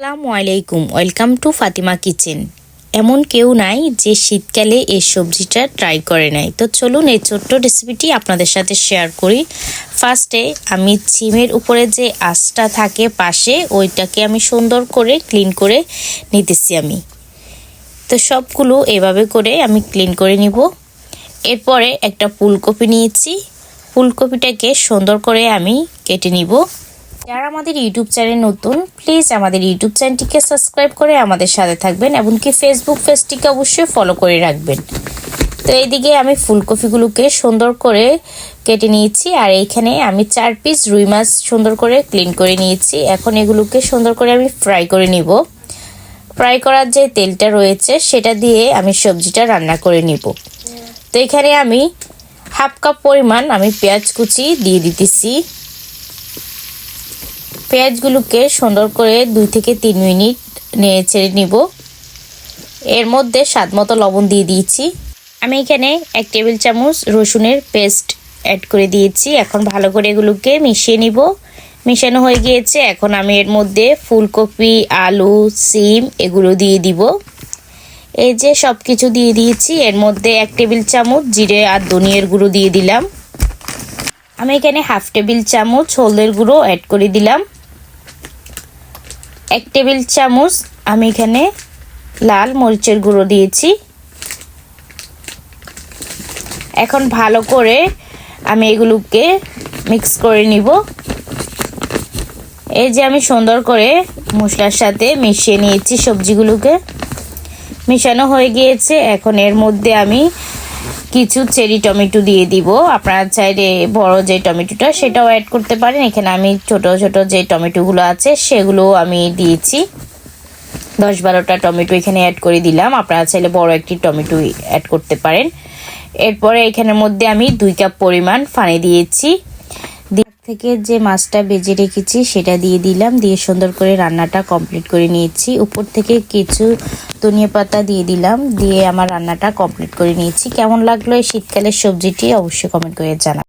আসসালামু আলাইকুম, welcome to Fatima kitchen. এমন কেউ নাই যে শীতকালে এই সবজিটা ট্রাই করে নাই। তো চলুন এই ছোট্ট রেসিপিটি আপনাদের সাথে শেয়ার করি। ফার্স্টে আমি চিমের উপরে যে আঁচটা থাকে পাশে, ওইটাকে আমি সুন্দর করে ক্লিন করে নিতেছি আমি। তো সবগুলো এভাবে করে আমি ক্লিন করে নিব। এরপরে একটা ফুলকপি নিয়েছি। ফুলকপিটাকে সুন্দর করে আমি কেটে নিব। যারা আমাদের ইউটিউব চ্যানেল নতুন প্লিজ আমাদের ইউটিউব চ্যানেলটিকে সাবস্ক্রাইব করে আমাদের সাথে থাকবেন এমনকি ফেসবুক পেজটিকে অবশ্যই ফলো করে রাখবেন। তো এইদিকে আমি ফুলকপিগুলোকে সুন্দর করে কেটে নিয়েছি আর এইখানে আমি চার পিস রুই মাছ সুন্দর করে ক্লিন করে নিয়েছি। এখন এগুলোকে সুন্দর করে আমি ফ্রাই করে নিব। ফ্রাই করার যে তেলটা রয়েছে সেটা দিয়ে আমি সবজিটা রান্না করে নিব। তো এখানে আমি হাফ কাপ পরিমাণ আমি পেঁয়াজ কুচি দিয়ে দিতেছি। পেঁয়াজগুলোকে সুন্দর করে দুই থেকে তিন মিনিট নেড়ে ছেড়ে নিব। এর মধ্যে স্বাদ মতো লবণ দিয়ে দিয়েছি। আমি এখানে এক টেবিল চামচ রসুনের পেস্ট অ্যাড করে দিয়েছি। এখন ভালো করে এগুলোকে মিশিয়ে নিব। মিশানো হয়ে গিয়েছে। এখন আমি এর মধ্যে ফুলকপি, আলু, সিম এগুলো দিয়ে দিব। এই যে সব কিছু দিয়ে দিয়েছি। এর মধ্যে এক টেবিল চামচ জিরে আর ধনিয়ার গুঁড়ো দিয়ে দিলাম। আমি এখানে হাফ টেবিল চামচ হলদের গুঁড়ো অ্যাড করে দিলাম। এক টেবিল চামচ আমি এখানে লাল মরিচের গুঁড়ো দিয়েছি। এখন ভালো করে আমি এগুলোকে মিক্স করে নিব। এই যে আমি সুন্দর করে মশলার সাথে মিশিয়ে নিয়েছি সবজিগুলোকে। মিশানো হয়ে গিয়েছে। এখন এর মধ্যে আমি কিছু চেরি টমেটো দিয়ে দিব। আপনারা চাইলে বড় যে টমেটোটা সেটাও অ্যাড করতে পারেন। এখানে আমি ছোট ছোট যে টমেটোগুলো আছে সেগুলো আমি দিয়েছি। দশ বারোটা টমেটো এখানে অ্যাড করে দিলাম। আপনারা চাইলে বড় একটি টমেটো অ্যাড করতে পারেন। এরপরে এখানের মধ্যে আমি দুই কাপ পরিমাণ ফানি দিয়েছি। থেকে যে মাছটা বেজে রেখেছি সেটা দিয়ে দিলাম। দিয়ে সুন্দর করে রান্নাটা কমপ্লিট করে নিয়েছি। উপর থেকে কিছু ধনিয়া পাতা দিয়ে দিলাম। দিয়ে আমার রান্নাটা কমপ্লিট করে নিয়েছি। কেমন লাগল এই শীতকালের সবজিটি অবশ্যই কমেন্ট করে জানা